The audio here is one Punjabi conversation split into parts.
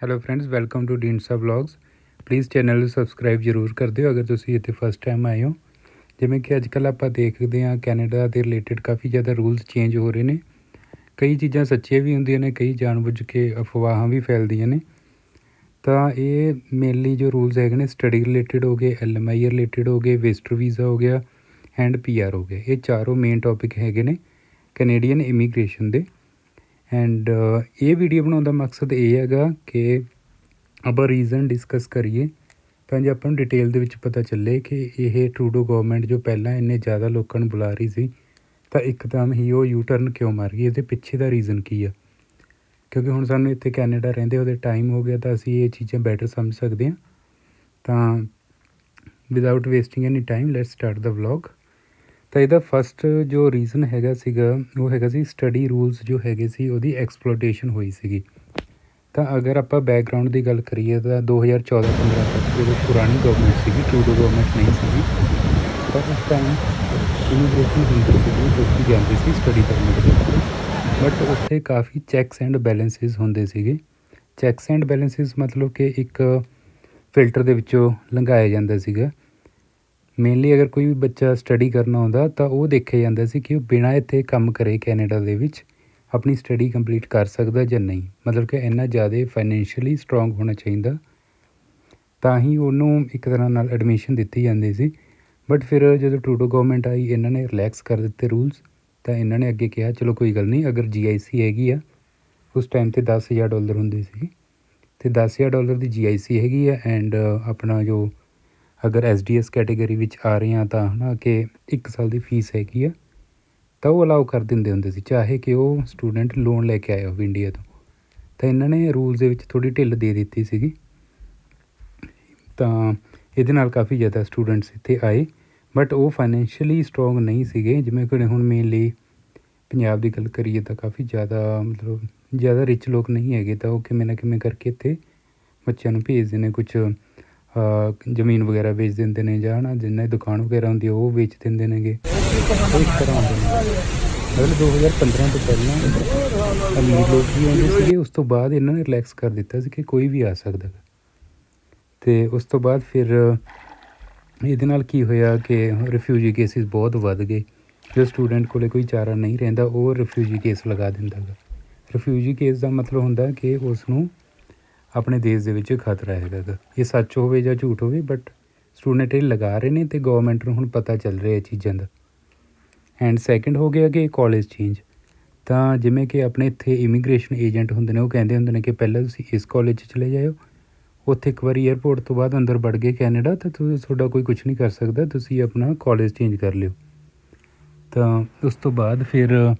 Hello friends welcome to Deensa vlogs please channel ਨੂੰ ਸਬਸਕ੍ਰਾਈਬ ਜ਼ਰੂਰ ਕਰ ਦਿਓ ਅਗਰ ਤੁਸੀਂ ਇੱਥੇ ਫਸਟ ਟਾਈਮ ਆਏ ਹੋ। ਜਿਵੇਂ ਕਿ ਅੱਜ ਅੱਜਕੱਲ ਆਪਾਂ ਦੇਖਦੇ ਹਾਂ ਕੈਨੇਡਾ ਦੇ ਰਿਲੇਟਡ ਕਾਫੀ ਜ਼ਿਆਦਾ ਰੂਲਸ ਚੇਂਜ ਹੋ ਰਹੇ ਨੇ। ਕਈ ਚੀਜ਼ਾਂ ਸੱਚੀਆਂ ਵੀ ਹੁੰਦੀਆਂ ਨੇ, ਕਈ ਜਾਣਬੁੱਝ ਕੇ ਅਫਵਾਹਾਂ ਵੀ ਫੈਲਦੀਆਂ ਨੇ। ਤਾਂ ਇਹ ਮੇਨਲੀ ਜੋ ਰੂਲਸ ਹੈਗੇ ਨੇ ਸਟੱਡੀ ਰਿਲੇਟਡ ਹੋ ਗਏ ਐਲਐਮਆਈ ਰਿਲੇਟਡ ਹੋ ਗਏ ਵਿਜ਼ਟਰ ਵੀਜ਼ਾ ਹੋ ਗਿਆ ਐਂਡ ਪੀਆਰ ਹੋ ਗਏ ਇਹ ਚਾਰੋਂ ਮੇਨ ਟੌਪਿਕ ਹੈਗੇ ਨੇ ਕੈਨੇਡੀਅਨ ਇਮੀਗ੍ਰੇਸ਼ਨ ਦੇ। ਐਂਡ uh, ਇਹ ਵੀਡੀਓ ਬਣਾਉਣ ਦਾ ਮਕਸਦ ਇਹ ਹੈਗਾ ਕਿ ਆਪਾਂ ਰੀਜ਼ਨ ਡਿਸਕਸ ਕਰੀਏ। ਤਾਂ ਜੇ ਆਪਾਂ ਨੂੰ ਡਿਟੇਲ ਦੇ ਵਿੱਚ ਪਤਾ ਚੱਲੇ ਕਿ ਇਹ ਟਰੂਡੋ ਗਵਰਨਮੈਂਟ ਜੋ ਪਹਿਲਾਂ ਇੰਨੇ ਜ਼ਿਆਦਾ ਲੋਕਾਂ ਨੂੰ ਬੁਲਾ ਰਹੀ ਸੀ, ਤਾਂ ਇੱਕਦਮ ਹੀ ਉਹ ਯੂ ਟਰਨ ਕਿਉਂ ਮਾਰ ਗਈ? ਇਹਦੇ ਪਿੱਛੇ ਦਾ ਰੀਜ਼ਨ ਕੀ ਆ? ਕਿਉਂਕਿ ਹੁਣ ਸਾਨੂੰ ਇੱਥੇ ਕੈਨੇਡਾ ਰਹਿੰਦੇ ਉਹਦੇ ਟਾਈਮ ਹੋ ਗਿਆ ਤਾਂ ਅਸੀਂ ਇਹ ਚੀਜ਼ਾਂ ਬੈਟਰ ਸਮਝ ਸਕਦੇ ਹਾਂ। ਤਾਂ without wasting any time let's start the vlog ਤਾਂ ਇਹਦਾ ਫਸਟ ਜੋ ਰੀਜ਼ਨ ਹੈਗਾ ਸੀਗਾ, ਉਹ ਹੈਗਾ ਸੀ ਸਟੱਡੀ ਰੂਲਸ ਜੋ ਹੈਗੇ ਸੀ, ਉਹਦੀ ਐਕਸਪਲੋਇਟੇਸ਼ਨ ਹੋਈ ਸੀਗੀ। ਤਾਂ ਅਗਰ ਆਪਾਂ ਬੈਕਗ੍ਰਾਉਂਡ ਦੀ ਗੱਲ ਕਰੀਏ ਤਾਂ 2014-15 ਤੱਕ ਜਦੋਂ ਪੁਰਾਣੀ ਗਵਰਨਮੈਂਟ ਸੀਗੀ ਟਰੂਡੋ ਗਵਰਨਮੈਂਟ ਨਹੀਂ ਸੀਗੀ, ਤਾਂ ਉਸ ਟਾਈਮ ਇਮੀਗ੍ਰੇਸ਼ਨ ਹੁੰਦੀ ਸੀਗੀ ਲੋਕੀ ਜਾਂਦੇ ਸੀ ਸਟੱਡੀ ਪਰਮਿਟ ਦੇ ਉੱਤੇ ਬਟ ਉੱਥੇ ਕਾਫੀ ਚੈਕਸ ਐਂਡ ਬੈਲੈਂਸਿਸ ਹੁੰਦੇ ਸੀਗੇ। ਚੈੱਕਸ ਐਂਡ ਬੈਲੈਂਸਿਸ ਮਤਲਬ ਕਿ ਇੱਕ ਫਿਲਟਰ ਦੇ ਵਿੱਚੋਂ ਲੰਘਾਇਆ ਜਾਂਦਾ ਸੀਗਾ। ਮੇਨਲੀ ਅਗਰ ਕੋਈ ਵੀ ਬੱਚਾ ਸਟੱਡੀ ਕਰਨਾ ਹੁੰਦਾ ਤਾਂ ਉਹ ਦੇਖਿਆ ਜਾਂਦਾ ਸੀ ਕਿ ਉਹ ਬਿਨਾਂ ਇੱਥੇ ਕੰਮ ਕਰੇ ਕੈਨੇਡਾ ਦੇ ਵਿੱਚ ਆਪਣੀ ਸਟੱਡੀ ਕੰਪਲੀਟ ਕਰ ਸਕਦਾ ਜਾਂ ਨਹੀਂ। ਮਤਲਬ ਕਿ ਇੰਨਾ ਜ਼ਿਆਦਾ ਫਾਈਨੈਂਸ਼ੀਅਲੀ ਸਟਰੋਂਗ ਹੋਣਾ ਚਾਹੀਦਾ। ਤਾਂ ਹੀ ਉਹਨੂੰ ਇੱਕ ਤਰ੍ਹਾਂ ਨਾਲ ਐਡਮਿਸ਼ਨ ਦਿੱਤੀ ਜਾਂਦੀ ਸੀ। ਬਟ ਫਿਰ ਜਦੋਂ ਟਰੂਡੋ ਗਵਰਨਮੈਂਟ ਆਈ, ਇਹਨਾਂ ਨੇ ਰਿਲੈਕਸ ਕਰ ਦਿੱਤੇ ਰੂਲਸ ਤਾਂ ਇਹਨਾਂ ਨੇ ਅੱਗੇ ਕਿਹਾ, ਚਲੋ ਕੋਈ ਗੱਲ ਨਹੀਂ, ਅਗਰ ਜੀਆਈਸੀ ਹੈਗੀ ਆ, ਉਸ ਟਾਈਮ ਤੇ 10000 ਡਾਲਰ ਹੁੰਦੇ ਸੀ। ਤੇ 10000 ਡਾਲਰ ਦੀ ਜੀਆਈਸੀ ਹੈਗੀ ਆ ਐਂਡ ਆਪਣਾ ਜੋ ਅਗਰ ਐਸਡੀਐਸ ਕੈਟਾਗਰੀ ਵਿੱਚ ਆ ਰਹੇ ਹਾਂ ਤਾਂ ਹਨਾ ਕਿ ਇੱਕ ਸਾਲ ਦੀ ਫੀਸ ਹੈਗੀ ਆ, ਤਾਂ ਉਹ ਅਲਾਉ ਕਰ ਦਿੰਦੇ ਹੁੰਦੇ ਸੀ, ਚਾਹੇ ਕਿ ਉਹ ਸਟੂਡੈਂਟ ਲੋਨ ਲੈ ਕੇ ਆਇਆ ਹੋਵੇ ਇੰਡੀਆ ਤੋਂ। ਤਾਂ ਇਹਨਾਂ ਨੇ ਰੂਲਸ ਦੇ ਵਿੱਚ ਥੋੜੀ ਢਿੱਲ ਦੇ ਦਿੱਤੀ ਸੀਗੀ। ਤਾਂ ਇਹਦੇ ਨਾਲ ਕਾਫੀ ਜ਼ਿਆਦਾ ਸਟੂਡੈਂਟਸ ਇੱਥੇ ਆਏ ਬਟ ਉਹ ਫਾਈਨੈਂਸ਼ੀਅਲੀ ਸਟਰੋਂਗ ਨਹੀਂ ਸੀਗੇ, ਜਿਵੇਂ ਕਿ ਹੁਣ ਮੇਨਲੀ ਪੰਜਾਬ ਦੀ ਗੱਲ ਕਰੀਏ ਤਾਂ ਕਾਫੀ ਜ਼ਿਆਦਾ ਮਤਲਬ ਜ਼ਿਆਦਾ ਰਿਚ ਲੋਕ ਨਹੀਂ ਹੈਗੇ, ਤਾਂ ਉਹ ਕਿਵੇਂ ਨਾ ਕਿਵੇਂ ਕਰਕੇ ਇੱਥੇ ਬੱਚਿਆਂ ਨੂੰ ਭੇਜਦੇ ਨੇ ਕੁਝ ਜ਼ਮੀਨ ਵਗੈਰਾ ਵੇਚ ਦਿੰਦੇ ਨੇ ਜਾਂ ਨਾ ਜਿੰਨਾ ਦੁਕਾਨ ਵਗੈਰਾ ਹੁੰਦੀ ਆ, ਉਹ ਵੇਚ ਦਿੰਦੇ ਨੇਗੇ। ਉਹ ਇਸ ਤਰ੍ਹਾਂ ਹੁੰਦੇ ਨੇ। ਮਤਲਬ 2015 ਤੋਂ ਪਹਿਲਾਂ ਅਮੀਰ ਲੋਕ ਵੀ ਆਉਂਦੇ ਸੀਗੇ, ਉਸ ਤੋਂ ਬਾਅਦ ਇਹਨਾਂ ਨੇ ਰਿਲੈਕਸ ਕਰ ਦਿੱਤਾ ਸੀ ਕਿ ਕੋਈ ਵੀ ਆ ਸਕਦਾ ਗਾ। ਤੇ ਉਸ ਤੋਂ ਬਾਅਦ ਫਿਰ ਇਹਦੇ ਨਾਲ ਕੀ ਹੋਇਆ ਕਿ ਰਿਫਿਊਜੀ ਕੇਸਿਸ ਬਹੁਤ ਵੱਧ ਗਏ। ਜੋ ਸਟੂਡੈਂਟ ਕੋਲੇ ਕੋਈ ਚਾਰਾ ਨਹੀਂ ਰਹਿੰਦਾ, ਉਹ ਰਿਫਿਊਜੀ ਕੇਸ ਲਗਾ ਦਿੰਦਾ ਗਾ। ਰਿਫਿਊਜੀ ਕੇਸ ਦਾ ਮਤਲਬ ਹੁੰਦਾ ਕਿ ਉਸ ਨੂੰ ਆਪਣੇ ਦੇਸ਼ ਦੇ ਵਿੱਚ ਖਤਰਾ ਹੈਗਾ ਗਾ। ਇਹ ਸੱਚ ਹੋਵੇ ਜਾਂ ਝੂਠ ਹੋਵੇ ਬਟ ਸਟੂਡੈਂਟ ਇਹ ਲਗਾ ਰਹੇ ਨੇ ਤੇ ਗਵਰਨਮੈਂਟ ਨੂੰ ਹੁਣ ਪਤਾ ਚੱਲ ਰਿਹਾ ਇਹ ਚੀਜ਼ਾਂ ਦਾ। ਐਂਡ ਸੈਕੰਡ ਹੋ ਗਿਆ ਕਿ ਕਾਲਜ ਚੇਂਜ ਤਾਂ ਜਿਵੇਂ ਕਿ ਆਪਣੇ ਇੱਥੇ ਇਮੀਗ੍ਰੇਸ਼ਨ ਏਜੰਟ ਹੁੰਦੇ ਨੇ, ਉਹ ਕਹਿੰਦੇ ਹੁੰਦੇ ਨੇ ਕਿ ਪਹਿਲਾਂ ਤੁਸੀਂ ਇਸ ਕਾਲਜ 'ਚ ਚਲੇ ਜਾਇਓ। ਉੱਥੇ ਇੱਕ ਵਾਰੀ 에ਅਰਪੋਰਟ ਤੋਂ ਬਾਅਦ ਅੰਦਰ ਵੜ ਗਏ ਕੈਨੇਡਾ, ਤਾਂ ਤੁਸੀਂ ਤੁਹਾਡਾ ਕੋਈ ਕੁਝ ਨਹੀਂ ਕਰ ਸਕਦਾ, ਤੁਸੀਂ ਆਪਣਾ ਕਾਲਜ ਚੇਂਜ ਕਰ ਲਿਓ। ਤਾਂ ਉਸ ਤੋਂ ਬਾਅਦ ਫਿਰ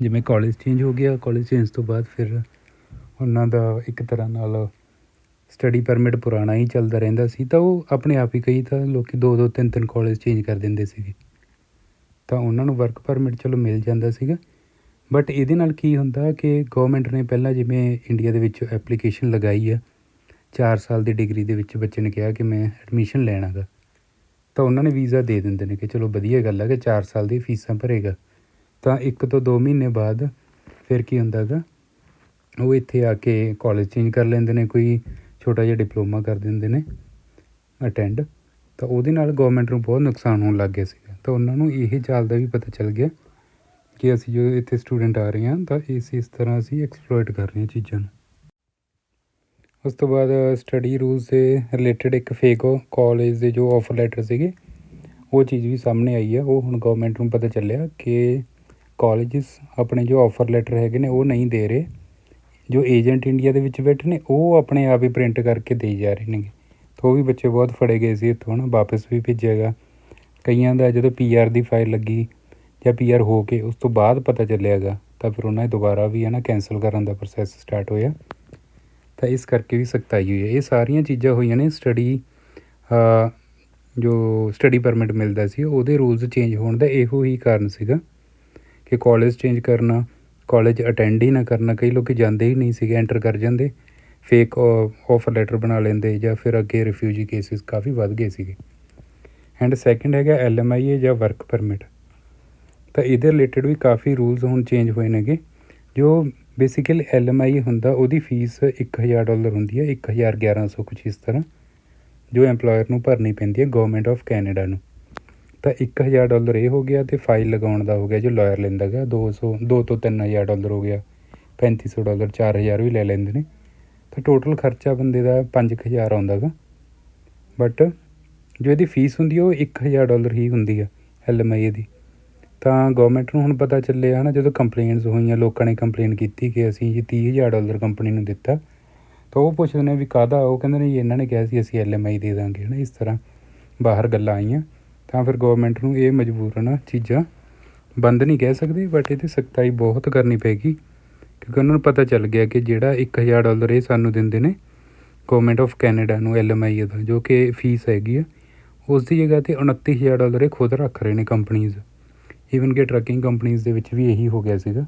ਜਿਵੇਂ ਕਾਲਜ ਚੇਂਜ ਹੋ ਗਿਆ ਕਾਲਜ ਚੇਂਜ ਤੋਂ ਬਾਅਦ ਫਿਰ ਉਹਨਾਂ ਦਾ ਇੱਕ ਤਰ੍ਹਾਂ ਨਾਲ ਸਟੱਡੀ ਪਰਮਿਟ ਪੁਰਾਣਾ ਹੀ ਚੱਲਦਾ ਰਹਿੰਦਾ ਸੀ, ਤਾਂ ਉਹ ਆਪਣੇ ਆਪ ਹੀ ਕਈ ਤਾਂ ਲੋਕ ਦੋ ਦੋ ਤਿੰਨ ਤਿੰਨ ਕਾਲਜ ਚੇਂਜ ਕਰ ਦਿੰਦੇ ਸੀਗੇ। ਤਾਂ ਉਹਨਾਂ ਨੂੰ ਵਰਕ ਪਰਮਿਟ ਚਲੋ ਮਿਲ ਜਾਂਦਾ ਸੀਗਾ। ਬਟ ਇਹਦੇ ਨਾਲ ਕੀ ਹੁੰਦਾ ਕਿ ਗਵਰਨਮੈਂਟ ਨੇ ਪਹਿਲਾਂ ਜਿਵੇਂ ਇੰਡੀਆ ਦੇ ਵਿੱਚ ਐਪਲੀਕੇਸ਼ਨ ਲਗਾਈ ਆ 4 ਸਾਲ ਦੀ ਡਿਗਰੀ ਦੇ ਵਿੱਚ ਬੱਚੇ ਨੇ ਕਿਹਾ ਕਿ ਮੈਂ ਐਡਮਿਸ਼ਨ ਲੈਣਾ ਗਾ ਤਾਂ ਉਹਨਾਂ ਨੇ ਵੀਜ਼ਾ ਦੇ ਦਿੰਦੇ ਨੇ ਕਿ ਚਲੋ ਵਧੀਆ ਗੱਲ ਆ ਕਿ 4 ਸਾਲ ਦੀ ਫੀਸਾਂ ਭਰੇਗਾ। ਤਾਂ ਇੱਕ ਤੋਂ 2 ਮਹੀਨੇ ਬਾਅਦ ਫਿਰ ਕੀ ਹੁੰਦਾ ਗਾ ਉਹ ਇੱਥੇ ਆ ਕੇ ਕਾਲਜ ਚੇਂਜ ਕਰ ਲੈਂਦੇ ਨੇ, ਕੋਈ ਛੋਟਾ ਜਿਹਾ ਡਿਪਲੋਮਾ ਕਰ ਦਿੰਦੇ ਨੇ ਅਟੈਂਡ ਤਾਂ ਉਹਦੇ ਨਾਲ ਗਵਰਨਮੈਂਟ ਨੂੰ ਬਹੁਤ ਨੁਕਸਾਨ ਹੋਣ ਲੱਗ ਗਿਆ ਸੀਗਾ। ਤਾਂ ਉਹਨਾਂ ਨੂੰ ਇਹ ਚਾਲ ਦਾ ਵੀ ਪਤਾ ਚੱਲ ਗਿਆ ਕਿ ਅਸੀਂ ਜੋ ਇੱਥੇ ਸਟੂਡੈਂਟ ਆ ਰਹੇ ਹਾਂ, ਤਾਂ ਇਸ ਇਸ ਤਰ੍ਹਾਂ ਅਸੀਂ ਐਕਸਪਲੋਇਟ ਕਰ ਰਹੇ ਹਾਂ ਚੀਜ਼ਾਂ ਨੂੰ। ਉਸ ਤੋਂ ਬਾਅਦ ਸਟੱਡੀ ਰੂਲਸ ਦੇ ਰਿਲੇਟਡ ਇੱਕ ਫੇਕ ਕਾਲਜ ਦੇ ਜੋ ਆਫਰ ਲੈਟਰ ਸੀਗੇ, ਉਹ ਚੀਜ਼ ਵੀ ਸਾਹਮਣੇ ਆਈ ਹੈ ਉਹ ਹੁਣ ਗਵਰਨਮੈਂਟ ਨੂੰ ਪਤਾ ਚੱਲਿਆ ਕਿ ਕਾਲਜਸ ਆਪਣੇ ਜੋ ਆਫਰ ਲੈਟਰ ਹੈਗੇ ਨੇ, ਉਹ ਨਹੀਂ ਦੇ ਰਹੇ। ਜੋ ਏਜੰਟ ਇੰਡੀਆ ਦੇ ਵਿੱਚ ਬੈਠੇ ਨੇ, ਉਹ ਆਪਣੇ ਆਪ ਹੀ ਪ੍ਰਿੰਟ ਕਰਕੇ ਦੇਈ ਜਾ ਰਹੇ ਨੇਗੇ। ਤਾਂ ਉਹ ਵੀ ਬੱਚੇ ਬਹੁਤ ਫੜੇ ਗਏ ਸੀ ਇੱਥੋਂ ਨਾ ਵਾਪਸ ਵੀ ਭੇਜਿਆ ਭੇਜਿਆਗਾ ਕਈਆਂ ਦਾ ਜਦੋਂ ਪੀਆਰ ਦੀ ਫਾਈਲ ਲੱਗੀ ਜਾਂ ਪੀਆਰ ਹੋ ਕੇ ਉਸ ਤੋਂ ਬਾਅਦ ਪਤਾ ਚੱਲਿਆਗਾ ਤਾਂ ਫਿਰ ਉਹਨਾਂ ਨੇ ਦੁਬਾਰਾ ਵੀ ਹੈ ਨਾ ਕੈਂਸਲ ਕਰਨ ਦਾ ਪ੍ਰੋਸੈਸ ਸਟਾਰਟ ਹੋਇਆ। ਤਾਂ ਇਸ ਕਰਕੇ ਵੀ ਸਖਤਾਈ ਹੋਈ ਹੈ। ਇਹ ਸਾਰੀਆਂ ਚੀਜ਼ਾਂ ਹੋਈਆਂ ਨੇ ਸਟੱਡੀ ਜੋ ਸਟੱਡੀ ਪਰਮਿਟ ਮਿਲਦਾ ਸੀ, ਉਹਦੇ ਰੂਲਸ ਚੇਂਜ ਹੋਣ ਦਾ ਇਹੋ ਹੀ ਕਾਰਨ ਸੀਗਾ ਕਿ ਕਾਲਜ ਚੇਂਜ ਕਰਨਾ ਕਾਲਜ ਅਟੈਂਡ ਹੀ ਨਾ ਕਰਨਾ। ਕਈ ਲੋਕ ਜਾਂਦੇ ਹੀ ਨਹੀਂ ਸੀਗੇ ਐਂਟਰ ਕਰ ਜਾਂਦੇ। ਫੇਕ ਆਫਰ ਲੈਟਰ ਬਣਾ ਲੈਂਦੇ ਜਾਂ ਫਿਰ ਅੱਗੇ ਰਿਫਿਊਜੀ ਕੇਸਿਸ ਕਾਫੀ ਵੱਧ ਗਏ ਸੀਗੇ। ਐਂਡ ਸੈਕੰਡ ਹੈਗਾ ਐਲਐਮਆਈਏ ਜਾਂ ਵਰਕ ਪਰਮਿਟ ਤਾਂ ਇਹਦੇ ਰਿਲੇਟਡ ਵੀ ਕਾਫੀ ਰੂਲਸ ਹੁਣ ਚੇਂਜ ਹੋਏ ਨੇਗੇ। ਜੋ ਬੇਸਿਕਲੀ ਆਈ ਹੁੰਦਾ, ਉਹਦੀ ਫੀਸ 1000 ਡਾਲਰ ਹੁੰਦੀ ਹੈ 1100 ਕੁਛ ਇਸ ਤਰ੍ਹਾਂ। ਜੋ EMPLOYER ਨੂੰ ਭਰਨੀ ਪੈਂਦੀ ਹੈ ਗਵਰਨਮੈਂਟ ਆਫ ਕੈਨੇਡਾ ਨੂੰ। ਤਾਂ 1000 ਡਾਲਰ ਇਹ ਹੋ ਗਿਆ ਤੇ ਫਾਈਲ ਲਗਾਉਣ ਦਾ ਹੋ ਗਿਆ ਜੋ ਲਾਇਰ ਲੈਂਦਾ ਗਾ 200 2 ਤੋਂ 3000 ਡਾਲਰ ਹੋ ਗਿਆ। 3500 ਡਾਲਰ 4000 ਵੀ ਲੈ ਲੈਂਦੇ ਨੇ। ਤਾਂ ਟੋਟਲ ਖਰਚਾ ਬੰਦੇ ਦਾ 5000 ਆਉਂਦਾ ਗਾ। ਬਟ ਜੋ ਇਹਦੀ ਫੀਸ ਹੁੰਦੀ ਹੈ ਉਹ 1000 ਡਾਲਰ ਹੀ ਹੁੰਦੀ ਆ ਐਲਐਮਆਈ ਦੀ। ਤਾਂ ਗਵਰਨਮੈਂਟ ਨੂੰ ਹੁਣ ਪਤਾ ਚੱਲਿਆ ਨਾ ਜਦੋਂ ਕੰਪਲੇਂਟਸ ਹੋਈਆਂ, ਲੋਕਾਂ ਨੇ ਕੰਪਲੇਂਟ ਕੀਤੀ ਕਿ ਅਸੀਂ ਜੀ 30000 ਡਾਲਰ ਕੰਪਨੀ ਨੂੰ ਦਿੱਤਾ। ਤਾਂ ਉਹ ਪੁੱਛਦੇ ਨੇ ਵੀ ਕਾਹਦਾ? ਉਹ ਕਹਿੰਦੇ ਨੇ ਜੀ, ਇਹਨਾਂ ਨੇ ਕਿਹਾ ਸੀ, ਅਸੀਂ ਐਲਐਮਆਈ ਦੇ ਦਾਂਗੇ ਨਾ ਇਸ ਤਰ੍ਹਾਂ ਬਾਹਰ ਗੱਲਾਂ ਆਈਆਂ। ਤਾਂ ਫਿਰ ਗਵਰਨਮੈਂਟ ਨੂੰ ਇਹ ਮਜਬੂਰਨ ਚੀਜ਼ਾਂ ਬੰਦ ਨਹੀਂ ਕਹਿ ਸਕਦੇ ਬਟ ਇਹਦੀ ਸਖਤਾਈ ਬਹੁਤ ਕਰਨੀ ਪੈਗੀ, ਕਿਉਂਕਿ ਉਹਨਾਂ ਨੂੰ ਪਤਾ ਚੱਲ ਗਿਆ ਕਿ ਜਿਹੜਾ 1000 ਡਾਲਰ ਇਹ ਸਾਨੂੰ ਦਿੰਦੇ ਨੇ ਗਵਰਨਮੈਂਟ ਆਫ ਕੈਨੇਡਾ ਨੂੰ ਐਲਐਮਆਈ ਦਾ ਜੋ ਕਿ ਫੀਸ ਹੈਗੀ ਆ ਉਸ ਦੀ ਜਗ੍ਹਾ ਤੇ 29000 ਡਾਲਰ ਇਹ ਖੁਦ ਰੱਖ ਰਹੇ ਨੇ ਕੰਪਨੀਆਂ ਈਵਨ ਕਿ ਟਰੱਕਿੰਗ ਕੰਪਨੀਆਂ ਦੇ ਵਿੱਚ ਵੀ ਇਹੀ ਹੋ ਗਿਆ ਸੀਗਾ,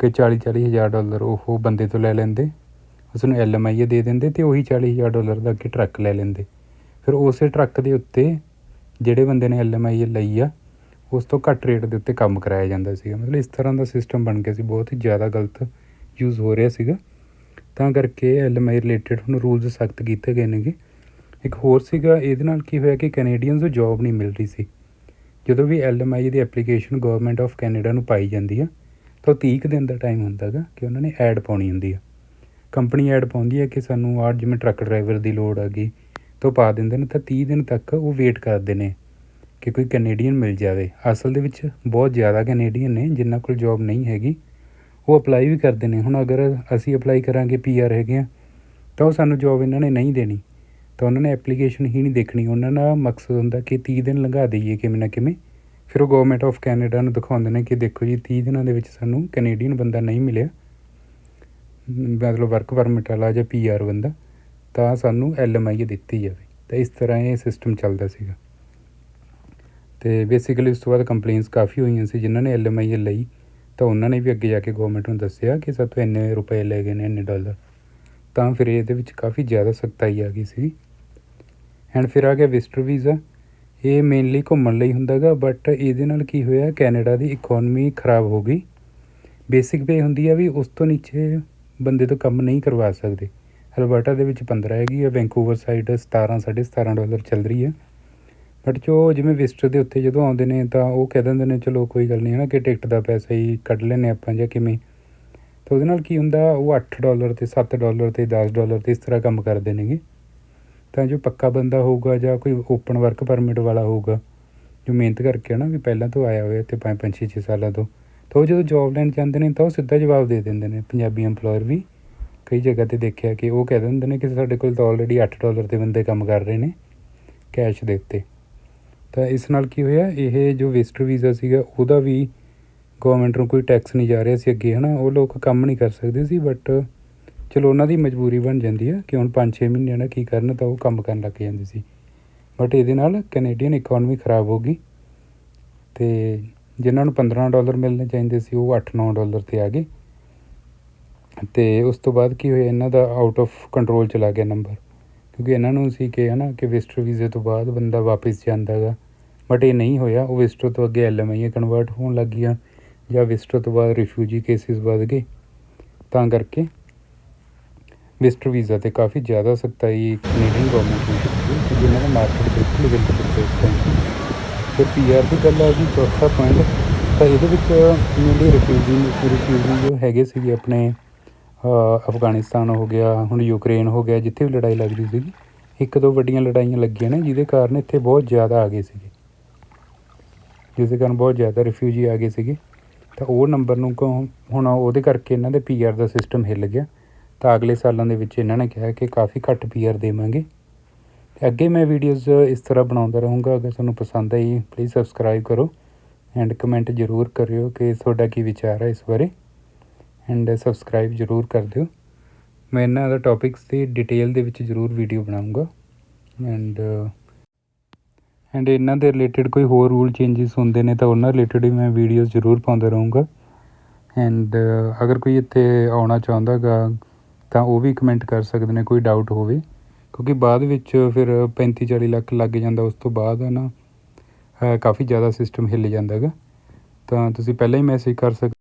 ਕਿ 40 40000 ਡਾਲਰ ਉਹ ਬੰਦੇ ਤੋਂ ਲੈ ਲੈਂਦੇ ਉਸ ਨੂੰ ਐਲਐਮਆਈ ਦੇ ਦਿੰਦੇ ਤੇ ਉਹੀ 40000 ਡਾਲਰ ਦਾ ਅੱਗੇ ਟਰੱਕ ਲੈ ਲੈਂਦੇ। ਫਿਰ ਉਸੇ ਟਰੱਕ ਦੇ ਉੱਤੇ ਜਿਹੜੇ ਬੰਦੇ ਨੇ ਐਲਐਮਆਈ ਲਈ ਆ, ਉਸ ਤੋਂ ਘੱਟ ਰੇਟ ਦੇ ਉੱਤੇ ਕੰਮ ਕਰਾਇਆ ਜਾਂਦਾ ਸੀਗਾ। ਮਤਲਬ ਇਸ ਤਰ੍ਹਾਂ ਦਾ ਸਿਸਟਮ ਬਣ ਗਿਆ ਸੀ, ਬਹੁਤ ਹੀ ਜ਼ਿਆਦਾ ਗਲਤ ਯੂਜ਼ ਹੋ ਰਿਹਾ ਸੀਗਾ। ਤਾਂ ਕਰਕੇ ਐਲਐਮਆਈ ਰਿਲੇਟਡ ਹੁਣ ਰੂਲਸ ਸਖਤ ਕੀਤੇ ਗਏ ਨੇਗੇ। ਇੱਕ ਹੋਰ ਸੀਗਾ, ਇਹਦੇ ਨਾਲ ਕੀ ਹੋਇਆ ਕਿ ਕੈਨੇਡੀਅਨਸ ਨੂੰ ਜੌਬ ਨਹੀਂ ਮਿਲ ਰਹੀ ਸੀ। ਜਦੋਂ ਵੀ ਐਲਐਮਆਈ ਦੀ ਐਪਲੀਕੇਸ਼ਨ ਗਵਰਨਮੈਂਟ ਆਫ ਕੈਨੇਡਾ ਨੂੰ ਪਾਈ ਜਾਂਦੀ ਆ, ਤਾਂ ਉਹ 30 ਕੁ ਦਿਨ ਦਾ ਟਾਈਮ ਹੁੰਦਾ ਗਾ ਕਿ ਉਹਨਾਂ ਨੇ ਐਡ ਪਾਉਣੀ ਹੁੰਦੀ ਆ। ਕੰਪਨੀ ਐਡ ਪਾਉਂਦੀ ਹੈ ਕਿ ਸਾਨੂੰ ਆਹ ਜਿਵੇਂ ਟਰੱਕ ਡਰਾਈਵਰ ਦੀ ਲੋੜ ਆ ਗਈ ਤੋਂ ਪਾ ਦਿੰਦੇ ਨੇ, ਤਾਂ 30 ਦਿਨ ਤੱਕ ਉਹ ਵੇਟ ਕਰਦੇ ਨੇ ਕਿ ਕੋਈ ਕੈਨੇਡੀਅਨ ਮਿਲ ਜਾਵੇ। ਅਸਲ ਦੇ ਵਿੱਚ ਬਹੁਤ ਜ਼ਿਆਦਾ ਕੈਨੇਡੀਅਨ ਨੇ, ਜਿਨ੍ਹਾਂ ਕੋਲ ਜੌਬ ਨਹੀਂ ਹੈਗੀ, ਉਹ ਅਪਲਾਈ ਵੀ ਕਰਦੇ ਨੇ। ਹੁਣ ਅਗਰ ਅਸੀਂ ਅਪਲਾਈ ਕਰਾਂਗੇ ਪੀਆਰ ਹੈਗੇ ਆ, ਤਾਂ ਉਹ ਸਾਨੂੰ ਜੌਬ ਇਹਨਾਂ ਨੇ ਨਹੀਂ ਦੇਣੀ। ਤਾਂ ਉਹਨਾਂ ਨੇ ਐਪਲੀਕੇਸ਼ਨ ਹੀ ਨਹੀਂ ਦੇਖਣੀ। ਉਹਨਾਂ ਦਾ ਮਕਸਦ ਹੁੰਦਾ ਕਿ 30 ਦਿਨ ਲੰਘਾ ਦਈਏ ਕਿਵੇਂ ਨਾ ਕਿਵੇਂ। ਫਿਰ ਉਹ ਗਵਰਨਮੈਂਟ ਆਫ ਕੈਨੇਡਾ ਨੂੰ ਦਿਖਾਉਂਦੇ ਨੇ ਕਿ ਦੇਖੋ ਜੀ 30 ਦਿਨਾਂ ਦੇ ਵਿੱਚ ਸਾਨੂੰ ਕੈਨੇਡੀਅਨ ਬੰਦਾ ਨਹੀਂ ਮਿਲਿਆ। ਮਤਲਬ ਵਰਕ ਪਰਮਿਟ ਵਾਲਾ ਜਾਂ ਪੀਆਰ ਬੰਦਾ। ਤਾਂ ਸਾਨੂੰ ਐਲਐਮਆਈ ਦਿੱਤੀ ਜਾਵੇ। ਤਾਂ ਇਸ ਤਰ੍ਹਾਂ ਇਹ ਸਿਸਟਮ ਚੱਲਦਾ ਸੀਗਾ। ਤੇ ਬੇਸਿਕਲੀ ਉਸ ਤੋਂ ਬਾਅਦ ਕੰਪਲੇਂਟਸ ਕਾਫੀ ਹੋਈਆਂ ਸੀ। ਜਿਨ੍ਹਾਂ ਨੇ ਐਲਐਮਆਈ ਲਈ, ਤਾਂ ਉਹਨਾਂ ਨੇ ਵੀ ਅੱਗੇ ਜਾ ਕੇ ਗਵਰਨਮੈਂਟ ਨੂੰ ਦੱਸਿਆ ਕਿ ਸਾਤੋਂ ਇੰਨੇ ਰੁਪਏ ਲੈ ਗਏ ਨੇ, ਇੰਨੇ ਡਾਲਰ ਤਾਂ ਫਿਰ ਇਹਦੇ ਵਿੱਚ ਕਾਫੀ ਜ਼ਿਆਦਾ ਸਖਤਾਈ ਆ ਗਈ ਸੀ। ਐਂਡ ਫਿਰ ਆ ਗਿਆ ਵਿਜ਼ਟਰ ਵੀਜ਼ਾ ਇਹ ਮੇਨਲੀ ਘੁੰਮਣ ਲਈ ਹੁੰਦਾਗਾ ਬਟ ਇਹਦੇ ਨਾਲ ਕੀ ਹੋਇਆ ਕੈਨੇਡਾ ਦੀ ਇਕਨੋਮੀ ਖਰਾਬ ਹੋ ਗਈ। ਬੇਸਿਕ ਪੇ ਹੁੰਦੀ ਆ ਵੀ ਉਸ ਤੋਂ ਨੀਚੇ ਬੰਦੇ ਤੋਂ ਕੰਮ ਨਹੀਂ ਕਰਵਾ ਸਕਦੇ। ਅਲਬਰਟਾ ਦੇ ਵਿੱਚ 15 ਹੈਗੀ ਆ, ਵੈਂਕੂਵਰ ਸਾਈਡ 17 17.5 ਡਾਲਰ ਚੱਲ ਰਹੀ ਹੈ ਬਟ ਜੋ ਜਿਵੇਂ ਵਿਜ਼ਟਰ ਦੇ ਉੱਤੇ ਜਦੋਂ ਆਉਂਦੇ ਨੇ ਤਾਂ ਉਹ ਕਹਿ ਦਿੰਦੇ ਨੇ, ਚਲੋ ਕੋਈ ਗੱਲ ਨਹੀਂ ਹੈ ਨਾ ਕਿ ਟਿਕਟ ਦਾ ਪੈਸਾ ਹੀ ਕੱਢ ਲੈਨੇ ਆਪਾਂ ਜਾਂ ਕਿਵੇਂ? ਤਾਂ ਉਹਦੇ ਨਾਲ ਕੀ ਹੁੰਦਾ, ਉਹ 8 ਡਾਲਰ ਤੇ 7 ਡਾਲਰ ਤੇ 10 ਡਾਲਰ ਤੇ ਇਸ ਤਰ੍ਹਾਂ ਕੰਮ ਕਰਦੇ ਨੇਗੇ। ਤਾਂ ਜੋ ਪੱਕਾ ਬੰਦਾ ਹੋਊਗਾ ਜਾਂ ਕੋਈ ਓਪਨ ਵਰਕ ਪਰਮਿਟ ਵਾਲਾ ਹੋਊਗਾ, ਜੋ ਮਿਹਨਤ ਕਰਕੇ ਨਾ ਵੀ ਪਹਿਲਾਂ ਤੋਂ ਆਇਆ ਹੋਇਆ ਤੇ 5 5 6 6 ਸਾਲਾਂ ਤੋਂ। ਤਾਂ ਉਹ ਜਦੋਂ ਜੌਬ ਲੈਣ ਜਾਂਦੇ ਨੇ ਤਾਂ ਉਹ ਸਿੱਧਾ ਜਵਾਬ ਦੇ ਦਿੰਦੇ ਨੇ ਪੰਜਾਬੀ EMPLOYER ਵੀ। ਕਈ ਜਗ੍ਹਾ ਤੇ ਦੇਖਿਆ ਕਿ ਉਹ ਕਹਿ ਦਿੰਦੇ ਨੇ ਕਿ ਸਾਡੇ ਕੋਲ ਤਾਂ ਆਲਰੇਡੀ 8 ਡਾਲਰ ਦੇ ਬੰਦੇ ਕੰਮ ਕਰ ਰਹੇ ਨੇ ਕੈਸ਼ ਦੇ ਉੱਤੇ। ਤਾਂ ਇਸ ਨਾਲ ਕੀ ਹੋਇਆ? ਇਹ ਜੋ ਵਿਜ਼ਟਰ ਵੀਜ਼ਾ ਸੀਗਾ, ਉਹਦਾ ਵੀ ਗਵਰਨਮੈਂਟ ਨੂੰ ਕੋਈ ਟੈਕਸ ਨਹੀਂ ਜਾ ਰਿਹਾ ਸੀ ਅੱਗੇ, ਹਨਾ? ਉਹ ਲੋਕ ਕੰਮ ਨਹੀਂ ਕਰ ਸਕਦੇ ਸੀ ਬਟ ਚਲੋ ਉਹਨਾਂ ਦੀ ਮਜਬੂਰੀ ਬਣ ਜਾਂਦੀ ਹੈ ਕਿ ਹੁਣ 5-6 ਮਹੀਨਿਆਂ ਦਾ ਕੀ ਕਰਨ, ਤਾਂ ਉਹ ਕੰਮ ਕਰਨ ਲੱਗ ਜਾਂਦੇ ਸੀ। ਬਟ ਇਹਦੇ ਨਾਲ ਕੈਨੇਡੀਅਨ ਇਕਨੋਮੀ ਖਰਾਬ ਹੋ ਗਈ ਤੇ ਜਿਨ੍ਹਾਂ ਨੂੰ 15 ਡਾਲਰ ਮਿਲਣੇ ਚਾਹੀਦੇ ਸੀ, ਉਹ 8-9 ਡਾਲਰ ਤੇ ਆ ਗਏ। ਅਤੇ ਉਸ ਤੋਂ ਬਾਅਦ ਕੀ ਹੋਇਆ, ਇਹਨਾਂ ਦਾ ਆਊਟ ਆਫ ਕੰਟਰੋਲ ਚਲਾ ਗਿਆ ਨੰਬਰ ਕਿਉਂਕਿ ਇਹਨਾਂ ਨੂੰ ਸੀ ਕਿ ਹੈ ਨਾ ਕਿ ਵਿਜ਼ਟਰ ਵੀਜ਼ੇ ਤੋਂ ਬਾਅਦ ਬੰਦਾ ਵਾਪਸ ਜਾਂਦਾ ਗਾ। ਬਟ ਇਹ ਨਹੀਂ ਹੋਇਆ, ਉਹ ਵਿਜ਼ਟਰ ਤੋਂ ਅੱਗੇ ਐਲਐਮਆਈ ਕਨਵਰਟ ਹੋਣ ਲੱਗ ਗਿਆ ਜਾਂ ਵਿਜ਼ਟਰ ਤੋਂ ਬਾਅਦ ਰਿਫਿਊਜੀ ਕੇਸਿਸ ਵੱਧ ਗਏ। ਤਾਂ ਕਰਕੇ ਵਿਜ਼ਟਰ ਵੀਜ਼ਾ ਤੇ ਕਾਫੀ ਜ਼ਿਆਦਾ ਸਖਤਾਈ ਕੈਨੇਡੀਅਨ ਗਵਰਨਮੈਂਟ ਨੇ ਕੀਤੀ ਕਿ ਜਿਨ੍ਹਾਂ ਦਾ ਮਾਰਕੀਟ ਬਿਲਕੁਲ ਵਿਲ ਚੁੱਕਾ ਇਸ ਟਾਈਮ ਫਿਰ ਪੀਆਰ ਦੀ ਗੱਲ ਆ ਗਈ, ਚੌਥਾ ਪੁਆਇੰਟ ਤਾਂ ਇਹਦੇ ਵਿੱਚ ਮੇਨਲੀ ਰਿਫਿਊਜੀ ਰਿਫਿਊਜੀ ਜੋ ਹੈਗੇ ਸੀਗੇ ਆਪਣੇ ਅਫਗਾਨਿਸਤਾਨ ਹੋ ਗਿਆ, ਹੁਣ ਯੂਕਰੇਨ ਹੋ ਗਿਆ, ਜਿੱਥੇ ਵੀ ਲੜਾਈ ਲੱਗਦੀ ਸੀਗੀ, ਇੱਕ ਦੋ ਵੱਡੀਆਂ ਲੜਾਈਆਂ ਲੱਗੀਆਂ ਨੇ, ਜਿਹਦੇ ਕਾਰਨ ਇੱਥੇ ਬਹੁਤ ਜ਼ਿਆਦਾ ਆ ਗਏ ਸੀਗੇ। ਜਿਸ ਦੇ ਕਾਰਨ ਬਹੁਤ ਜ਼ਿਆਦਾ ਰਿਫਿਊਜੀ ਆ ਗਏ ਸੀਗੇ। ਤਾਂ ਉਹ ਨੰਬਰ ਨੂੰ ਕਿਉਂ- ਹੁਣ ਉਹਦੇ ਕਰਕੇ ਇਹਨਾਂ ਦੇ ਪੀਆਰ ਦਾ ਸਿਸਟਮ ਹਿੱਲ ਗਿਆ। ਤਾਂ ਅਗਲੇ ਸਾਲਾਂ ਦੇ ਵਿੱਚ ਇਹਨਾਂ ਨੇ ਕਿਹਾ ਕਿ ਕਾਫੀ ਘੱਟ ਪੀਆਰ ਦੇਵਾਂਗੇ। ਤੇ ਅੱਗੇ ਮੈਂ ਵੀਡੀਓਜ਼ ਇਸ ਤਰ੍ਹਾਂ ਬਣਾਉਂਦਾ ਰਹੂੰਗਾ। ਅਗਰ ਤੁਹਾਨੂੰ ਪਸੰਦ ਆਈ ਪਲੀਜ਼ ਸਬਸਕ੍ਰਾਈਬ ਕਰੋ। ਐਂਡ ਕਮੈਂਟ ਜ਼ਰੂਰ ਕਰਿਓ ਕਿ ਤੁਹਾਡਾ ਕੀ ਵਿਚਾਰ ਹੈ ਇਸ ਬਾਰੇ। ਐਂਡ ਸਬਸਕ੍ਰਾਈਬ ਜ਼ਰੂਰ ਕਰ ਦਿਓ। ਮੈਂ ਇਹਨਾਂ ਦਾ ਟੌਪਿਕਸ ਦੀ ਡਿਟੇਲ ਦੇ ਵਿੱਚ ਜ਼ਰੂਰ ਵੀਡੀਓ ਬਣਾਉਂਗਾ। ਐਂਡ ਐਂਡ ਇਹਨਾਂ ਦੇ ਰਿਲੇਟਡ ਕੋਈ ਹੋਰ ਰੂਲ ਚੇਂਜਸ ਹੁੰਦੇ ਨੇ ਤਾਂ ਉਹਨਾਂ ਰਿਲੇਟਡ ਵੀ ਮੈਂ ਵੀਡੀਓਜ਼ ਜ਼ਰੂਰ ਪਾਉਂਦਾ ਰਹੂੰਗਾ। ਐਂਡ ਅਗਰ ਕੋਈ ਇੱਥੇ ਆਉਣਾ ਚਾਹੁੰਦਾ ਗਾ ਤਾਂ ਉਹ ਵੀ ਕਮੈਂਟ ਕਰ ਸਕਦੇ ਨੇ, ਕੋਈ ਡਾਊਟ ਹੋਵੇ। ਕਿਉਂਕਿ ਬਾਅਦ ਵਿੱਚ ਫਿਰ 35 40 ਲੱਖ ਲੱਗ ਜਾਂਦਾ, ਉਸ ਤੋਂ ਬਾਅਦ ਹੈ ਨਾ ਕਾਫੀ ਜ਼ਿਆਦਾ ਸਿਸਟਮ ਹਿੱਲ ਜਾਂਦਾ ਗਾ ਤਾਂ ਤੁਸੀਂ ਪਹਿਲਾਂ ਹੀ ਮੈਸੇਜ ਕਰ ਸਕਦੇ